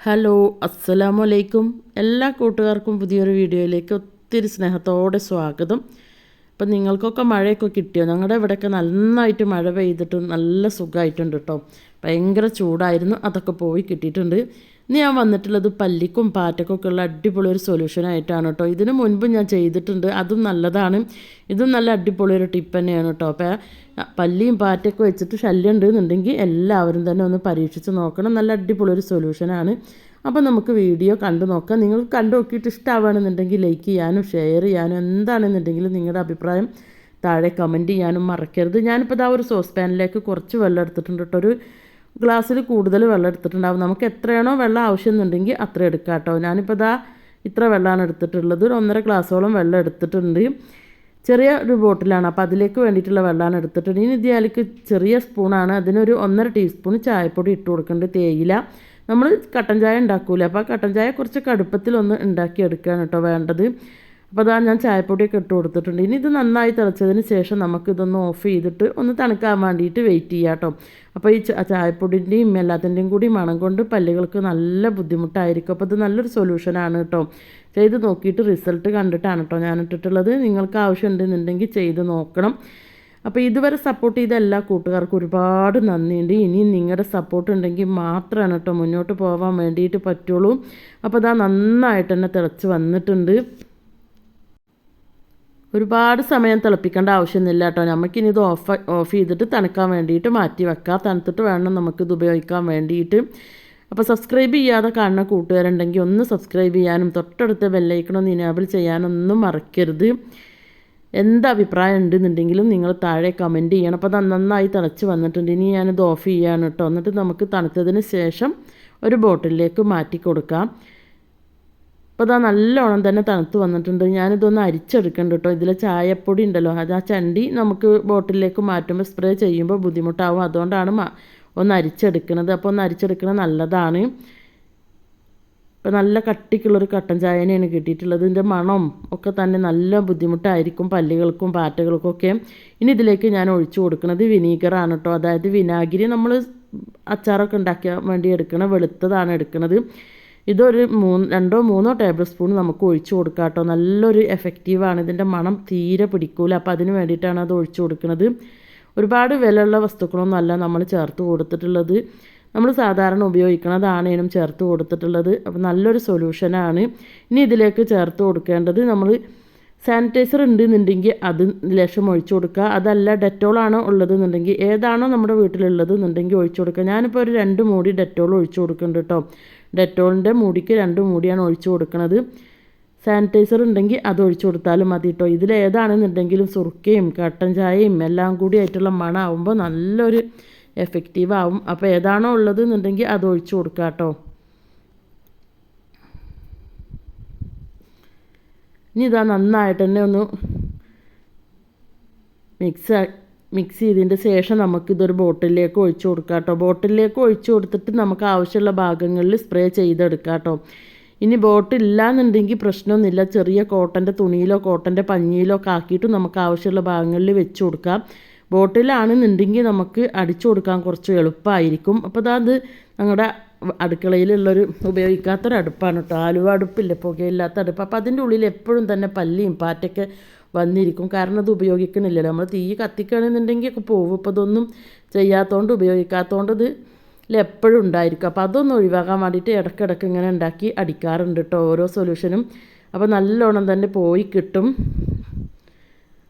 Hello അസ്സലാമു അലൈക്കും എല്ലാ കൂട്ടുകാർക്കും പുതിയൊരു വീഡിയോയിലേക്ക് ഒത്തിരി സ്നേഹത്തോടെ സ്വാഗതം. അപ്പം നിങ്ങൾക്കൊക്കെ മഴയൊക്കെ കിട്ടിയോ? ഞങ്ങളുടെ ഇവിടെയൊക്കെ നന്നായിട്ട് മഴ പെയ്തിട്ട് നല്ല സുഖമായിട്ടുണ്ട് കേട്ടോ ഭയങ്കര ചൂടായിരുന്നു. അതൊക്കെ പോയി കിട്ടിയിട്ടുണ്ട്. ഇന്ന് ഞാൻ വന്നിട്ടുള്ളത് പല്ലിക്കും പാറ്റക്കൊക്കെ ഉള്ള അടിപൊളി ഒരു സൊല്യൂഷനായിട്ടാണ് കേട്ടോ ഇതിന് മുൻപ് ഞാൻ ചെയ്തിട്ടുണ്ട്. അതും നല്ലതാണ്. ഇതും നല്ല അടിപൊളി ഒരു ടിപ്പ് തന്നെയാണ് കേട്ടോ അപ്പോൾ പല്ലിയും പാറ്റൊക്കെ വെച്ചിട്ട് ശല്യം ഉണ്ടെന്നുണ്ടെങ്കിൽ എല്ലാവരും തന്നെ ഒന്ന് പരീക്ഷിച്ച് നോക്കണം. നല്ല അടിപൊളി ഒരു സൊല്യൂഷനാണ് അപ്പോൾ നമുക്ക് വീഡിയോ കണ്ടു നോക്കാം. നിങ്ങൾ കണ്ടു നോക്കിയിട്ട് ഇഷ്ടമാവുകയാണെന്നുണ്ടെങ്കിൽ ലൈക്ക് ചെയ്യാനും ഷെയർ ചെയ്യാനും എന്താണെന്നുണ്ടെങ്കിലും നിങ്ങളുടെ അഭിപ്രായം താഴെ കമന്റ് ചെയ്യാനും മറക്കരുത്. ഞാനിപ്പോൾ ഇതാ ഒരു സോസ് പാനിലേക്ക് കുറച്ച് വെള്ളം എടുത്തിട്ടുണ്ട് കേട്ടോ ഒരു ഗ്ലാസ്സിൽ കൂടുതൽ വെള്ളം എടുത്തിട്ടുണ്ടാവും. നമുക്ക് എത്രയാണോ വെള്ളം ആവശ്യമെന്നുണ്ടെങ്കിൽ അത്ര എടുക്കാം കേട്ടോ. ഞാനിപ്പോൾ ഇതാ ഇത്ര വെള്ളമാണ് എടുത്തിട്ടുള്ളത്. ഒരു ഒന്നര ഗ്ലാസ്സോളം വെള്ളം എടുത്തിട്ടുണ്ട്. ചെറിയ ഒരു ബോട്ടിലാണ്. അപ്പോൾ അതിലേക്ക് വേണ്ടിയിട്ടുള്ള വെള്ളമാണ് എടുത്തിട്ടുണ്ട് ഇനി ഇതിലേക്ക് ചെറിയ സ്പൂണാണ്. അതിനൊരു ഒന്നര ടീസ്പൂൺ ചായപ്പൊടി ഇട്ട് കൊടുക്കേണ്ടത് തേയില. നമ്മൾ കട്ടൻ ചായ ഉണ്ടാക്കൂല? അപ്പോൾ കട്ടൻ ചായ കുറച്ച് കടുപ്പത്തിലൊന്ന് ഉണ്ടാക്കി എടുക്കുകയാണ് കേട്ടോ വേണ്ടത്. അപ്പോൾ അതാണ് ഞാൻ ചായപ്പൊടിയൊക്കെ ഇട്ട് കൊടുത്തിട്ടുണ്ട്. ഇനി ഇത് നന്നായി തിളച്ചതിന് ശേഷം നമുക്കിതൊന്ന് ഓഫ് ചെയ്തിട്ട് ഒന്ന് തണുക്കാൻ വേണ്ടിയിട്ട് വെയിറ്റ് ചെയ്യാം കേട്ടോ അപ്പോൾ ഈ ചായപ്പൊടിന്റെയും എല്ലാത്തിന്റെയും കൂടി മണം കൊണ്ട് പല്ലുകൾക്ക് നല്ല ബുദ്ധിമുട്ടായിരിക്കും. അപ്പോൾ ഇത് നല്ലൊരു സൊല്യൂഷനാണ് കേട്ടോ ചെയ്ത് നോക്കിയിട്ട് റിസൾട്ട് കണ്ടിട്ടാണ് കേട്ടോ ഞാൻ ഇട്ടിട്ടുള്ളത്. നിങ്ങൾക്ക് ആവശ്യമുണ്ടെന്നുണ്ടെങ്കിൽ ചെയ്ത് നോക്കണം. അപ്പോൾ ഇതുവരെ സപ്പോർട്ട് ചെയ്ത എല്ലാ കൂട്ടുകാർക്കും ഒരുപാട് നന്ദിയുണ്ട്. ഇനിയും നിങ്ങളുടെ സപ്പോർട്ട് ഉണ്ടെങ്കിൽ മാത്രമാണ് കേട്ടോ മുന്നോട്ട് പോകാൻ വേണ്ടിയിട്ട് പറ്റുള്ളൂ. അപ്പോൾ അതാ നന്നായിട്ട് തന്നെ തിളച്ച് വന്നിട്ടുണ്ട്. ഒരുപാട് സമയം തിളപ്പിക്കേണ്ട ആവശ്യമൊന്നുമില്ല കേട്ടോ. നമുക്കിനി ഇത് ഓഫ് ഓഫ് ചെയ്തിട്ട് തണുക്കാൻ വേണ്ടിയിട്ട് മാറ്റി വെക്കാം. തണുത്തിട്ട് വേണം നമുക്കിത് ഉപയോഗിക്കാൻ വേണ്ടിയിട്ട്. അപ്പോൾ സബ്സ്ക്രൈബ് ചെയ്യാതെ കാണുന്ന കൂട്ടുകാരുണ്ടെങ്കിൽ ഒന്ന് സബ്സ്ക്രൈബ് ചെയ്യാനും തൊട്ടടുത്ത ബെല്ലൈക്കണൊന്ന് ഇനാബിൾ ചെയ്യാനൊന്നും മറക്കരുത്. എന്ത് അഭിപ്രായം ഉണ്ടെന്നുണ്ടെങ്കിലും നിങ്ങൾ താഴെ കമന്റ് ചെയ്യണം. അപ്പോൾ അത് നന്നായി തിളച്ച് വന്നിട്ടുണ്ട്. ഇനി ഞാനിത് ഓഫ് ചെയ്യാണ് കേട്ടോ. എന്നിട്ട് നമുക്ക് തണുത്തതിന് ശേഷം ഒരു ബോട്ടിലേക്ക് മാറ്റി കൊടുക്കാം. അപ്പോൾ അതാ നല്ലോണം തന്നെ തണുത്ത് വന്നിട്ടുണ്ട്. ഞാനിതൊന്ന് അരിച്ചെടുക്കണ്ട കേട്ടോ ഇതിലെ ചായപ്പൊടി ഉണ്ടല്ലോ അത് ആ ചണ്ടി നമുക്ക് ബോട്ടിലേക്ക് മാറ്റുമ്പോൾ സ്പ്രേ ചെയ്യുമ്പോൾ ബുദ്ധിമുട്ടാവും. അതുകൊണ്ടാണ് ഒന്ന് അരിച്ചെടുക്കുന്നത് അപ്പോൾ ഒന്ന് അരിച്ചെടുക്കുന്നത് നല്ലതാണ്. ഇപ്പോൾ നല്ല കട്ടിക്കുള്ളൊരു കട്ടൻ ചായനെയാണ് കിട്ടിയിട്ടുള്ളത്. ഇതിന്റെ മണം ഒക്കെ തന്നെ നല്ല ബുദ്ധിമുട്ടായിരിക്കും പല്ലുകൾക്കും പാറ്റകൾക്കും ഒക്കെ. ഇനി ഇതിലേക്ക് ഞാൻ ഒഴിച്ചു കൊടുക്കുന്നത് വിനീഗറാണ് കേട്ടോ അതായത് വിനാഗിരി നമ്മൾ അച്ചാറൊക്കെ ഉണ്ടാക്കാൻ വേണ്ടി എടുക്കണ വെളുത്തതാണ് എടുക്കുന്നത് ഇതൊരു മൂന്ന് രണ്ടോ മൂന്നോ ടേബിൾ സ്പൂൺ നമുക്ക് ഒഴിച്ചു കൊടുക്കാം കേട്ടോ. നല്ലൊരു എഫക്റ്റീവാണ് ഇതിന്റെ മണം തീരെ പിടിക്കൂല. അപ്പോൾ അതിന് വേണ്ടിയിട്ടാണ് അത് ഒഴിച്ചു കൊടുക്കുന്നത്. ഒരുപാട് വിലയുള്ള വസ്തുക്കളൊന്നും അല്ല നമ്മൾ ചേർത്ത് കൊടുത്തിട്ടുള്ളത്. നമ്മൾ സാധാരണ ഉപയോഗിക്കുന്നതാണേനും ചേർത്ത് കൊടുത്തിട്ടുള്ളത്. അപ്പോൾ നല്ലൊരു സൊല്യൂഷനാണ് ഇനി ഇതിലേക്ക് ചേർത്ത് കൊടുക്കേണ്ടത് നമ്മൾ സാനിറ്റൈസർ ഉണ്ടെന്നുണ്ടെങ്കിൽ അത് ലേശം ഒഴിച്ചു കൊടുക്കുക. അതല്ല ഡെറ്റോളാണോ ഉള്ളത് എന്നുണ്ടെങ്കിൽ ഏതാണോ നമ്മുടെ വീട്ടിലുള്ളത് എന്നുണ്ടെങ്കിൽ ഒഴിച്ചു കൊടുക്കുക. ഞാനിപ്പോൾ ഒരു രണ്ട് മൂടി ഡെറ്റോൾ ഒഴിച്ചു കൊടുക്കുന്നുണ്ട് കേട്ടോ. ഡെറ്റോളിന്റെ മൂടിക്ക് രണ്ട് മൂടിയാണ് ഒഴിച്ചു കൊടുക്കുന്നത് സാനിറ്റൈസർ ഉണ്ടെങ്കിൽ അത് ഒഴിച്ചു കൊടുത്താലും മതി കേട്ടോ. ഇതിലേതാണെന്നുണ്ടെങ്കിലും സുറുക്കയും കട്ടൻ ചായയും എല്ലാം കൂടി ആയിട്ടുള്ള മണമാകുമ്പോൾ നല്ലൊരു എഫക്റ്റീവ് ആവും. അപ്പോൾ ഏതാണോ ഉള്ളത് എന്നുണ്ടെങ്കിൽ അത് ഒഴിച്ചു കൊടുക്കുക കേട്ടോ. ഇനി ഇതാ നന്നായിട്ട് തന്നെ ഒന്ന് മിക്സ് മിക്സ് ചെയ്തതിന്റെ ശേഷം നമുക്കിതൊരു ബോട്ടിലേക്ക് ഒഴിച്ചു കൊടുക്കാം കേട്ടോ. ബോട്ടിലേക്ക് ഒഴിച്ചു കൊടുത്തിട്ട് നമുക്ക് ആവശ്യമുള്ള ഭാഗങ്ങളിൽ സ്പ്രേ ചെയ്തെടുക്കാം കേട്ടോ ഇനി ബോട്ടില്ല എന്നുണ്ടെങ്കിൽ പ്രശ്നമൊന്നുമില്ല. ചെറിയ കോട്ടന്റെ തുണിയിലോ കോട്ടന്റെ പഞ്ഞിയിലോ ഒക്കെ ആക്കിയിട്ട് നമുക്ക് ആവശ്യമുള്ള ഭാഗങ്ങളിൽ വെച്ച് കൊടുക്കാം. ബോട്ടിലാണെന്നുണ്ടെങ്കിൽ നമുക്ക് അടിച്ചു കൊടുക്കാൻ കുറച്ച് എളുപ്പമായിരിക്കും. അപ്പോൾ അത് ഞങ്ങളുടെ അടുക്കളയിലുള്ളൊരു ഉപയോഗിക്കാത്തൊരു അടുപ്പാണ് കേട്ടോ ആലുവ അടുപ്പില്ല പുകയില്ലാത്ത അടുപ്പ്. അപ്പോൾ അതിന്റെ ഉള്ളിൽ എപ്പോഴും തന്നെ പല്ലിയും പാറ്റൊക്കെ വന്നിരിക്കും. കാരണം അത് ഉപയോഗിക്കണില്ലല്ലോ. നമ്മൾ തീ കത്തിക്കണമെന്നുണ്ടെങ്കിൽ ഒക്കെ പോകും ഇപ്പോൾ അതൊന്നും ചെയ്യാത്തതുകൊണ്ട് ഉപയോഗിക്കാത്തതുകൊണ്ട് ഇത് എപ്പോഴും ഉണ്ടായിരിക്കും. അപ്പോൾ അതൊന്നും ഒഴിവാക്കാൻ വേണ്ടിയിട്ട് ഇടയ്ക്കിടയ്ക്ക് ഇങ്ങനെ ഉണ്ടാക്കി അടിക്കാറുണ്ട് കേട്ടോ ഓരോ സൊല്യൂഷനും അപ്പോൾ നല്ലോണം തന്നെ പോയി കിട്ടും.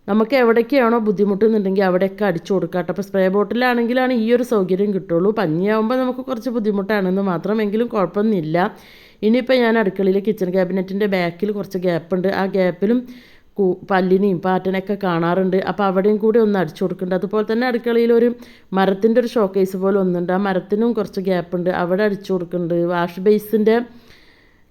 നമുക്ക് എവിടേക്കാണോ ബുദ്ധിമുട്ടുന്നുണ്ടെങ്കിൽ അവിടെയൊക്കെ അടിച്ചു കൊടുക്കാം കേട്ടോ. അപ്പോൾ സ്പ്രേ ബോട്ടിലാണെങ്കിലാണ് ഈ ഒരു സൗകര്യം കിട്ടുള്ളൂ. പഞ്ഞിയാവുമ്പോൾ നമുക്ക് കുറച്ച് ബുദ്ധിമുട്ടാണെന്ന് മാത്രമെങ്കിലും കുഴപ്പമൊന്നുമില്ല. ഇനിയിപ്പോൾ ഞാൻ അടുക്കളയിൽ കിച്ചൺ ക്യാബിനറ്റിന്റെ ബാക്കിൽ കുറച്ച് ഗ്യാപ്പുണ്ട് ആ ഗ്യാപ്പിലും പല്ലിനെയും പാറ്റനെയൊക്കെ കാണാറുണ്ട്. അപ്പോൾ അവിടെയും കൂടി ഒന്ന് അടിച്ചു കൊടുക്കുന്നുണ്ട്. അതുപോലെ തന്നെ അടുക്കളയിൽ ഒരു മരത്തിന്റെ ഒരു ഷോക്കേസ് പോലെ ഒന്നുണ്ട്. ആ മരത്തിനും കുറച്ച് ഗ്യാപ്പുണ്ട് അവിടെ അടിച്ചു കൊടുക്കുന്നുണ്ട്. വാഷ് ബേസിന്റെ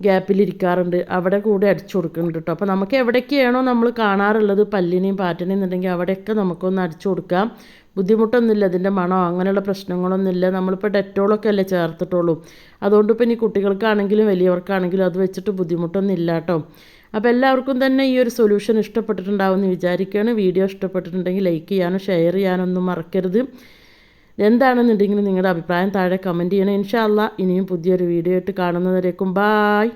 ഗ്യാപ്പിലിരിക്കാറുണ്ട്. അവിടെ കൂടെ അടിച്ചു കൊടുക്കുന്നുണ്ട് കേട്ടോ അപ്പോൾ നമുക്ക് എവിടെയൊക്കെയാണോ നമ്മൾ കാണാറുള്ളത് പല്ലിനെയും പാറ്റനെയും എന്നുണ്ടെങ്കിൽ അവിടെയൊക്കെ നമുക്കൊന്ന് അടിച്ചു കൊടുക്കാം. ബുദ്ധിമുട്ടൊന്നുമില്ല അതിന്റെ മണോ അങ്ങനെയുള്ള പ്രശ്നങ്ങളൊന്നുമില്ല. നമ്മളിപ്പോൾ ഡെറ്റോളൊക്കെ അല്ലേ ചേർത്തിട്ടുള്ളൂ. അതുകൊണ്ട് ഇപ്പം ഇനി കുട്ടികൾക്കാണെങ്കിലും വലിയവർക്കാണെങ്കിലും അത് വെച്ചിട്ട് ബുദ്ധിമുട്ടൊന്നും ഇല്ല കേട്ടോ അപ്പോൾ എല്ലാവർക്കും തന്നെ ഈ ഒരു സൊല്യൂഷൻ ഇഷ്ടപ്പെട്ടിട്ടുണ്ടാവുമെന്ന് വിചാരിക്കുകയാണ്. വീഡിയോ ഇഷ്ടപ്പെട്ടിട്ടുണ്ടെങ്കിൽ ലൈക്ക് ചെയ്യാനും ഷെയർ ചെയ്യാനൊന്നും മറക്കരുത്. എന്താണെന്നുണ്ടെങ്കിലും നിങ്ങളുടെ അഭിപ്രായം താഴെ കമന്റ് ചെയ്യണം. ഇൻഷാല്ല ഇനിയും പുതിയൊരു വീഡിയോ ആയിട്ട് കാണുന്നവരേക്കും ബായ്